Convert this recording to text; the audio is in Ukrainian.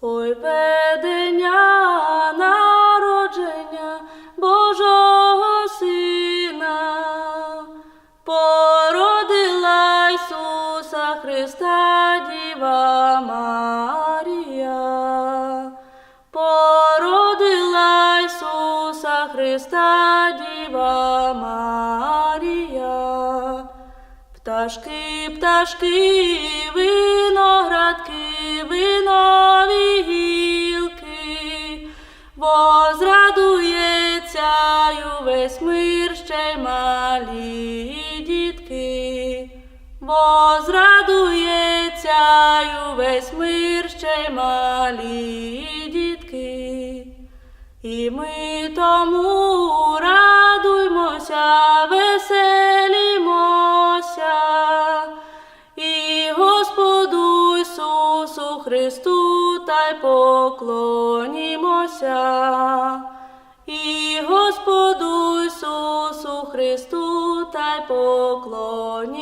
Ой, ведення народження Божого Сина, породила Ісуса Христа Діва Марія, породила Ісуса Христа Діва Марія. Пташки, пташки, виноградки, винові возрадується й увесь мир ще й малі дітки, возрадується й увесь мир ще й малі дітки. І ми тому радуймося, веселімося, і Господу Ісусу Христу та й поклонімося, і Господу Ісусу Христу та й поклонімося.